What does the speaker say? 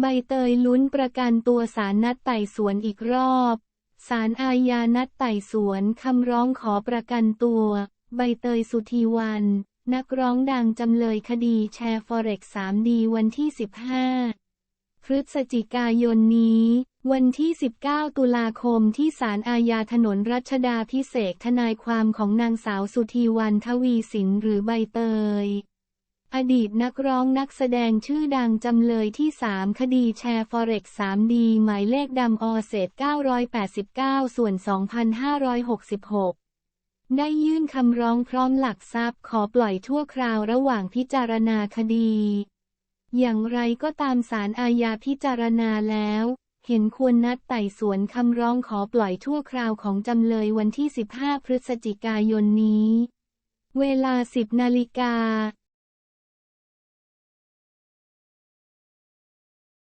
ใบเตยลุ้นประกันตัวสารนัดไต่สวนอีกรอบ สารอาญานัดไต่สวนคำร้องขอประกันตัว ใบเตยสุธีวัน นักร้องดังจำเลยคดีแชร์ฟอเร็ก 3D วันที่ 15 พฤศจิกายนนี้ วันที่ 19 ตุลาคมที่ศาลอาญาถนนรัชดาพิเศษกทนายความของนางสาวสุธีวันทวีสินหรือใบเตย อดีตนักร้องนักแสดงชื่อดังจำเลยที่ 3 คดีแชร์ฟอเร็ก 3D หมายเลขดำอเศษ989 ส่วน 2566 ได้ยื่นคำร้องพร้อมหลักทรัพย์ขอปล่อยชั่วคราวระหว่างพิจารณาคดี อย่างไรก็ตามศาลอาญาพิจารณาแล้ว เห็นควรนัดไต่สวนคำร้องขอปล่อยชั่วคราวของจำเลยวันที่ 15 พฤศจิกายนนี้ เวลา 10 นาฬิกา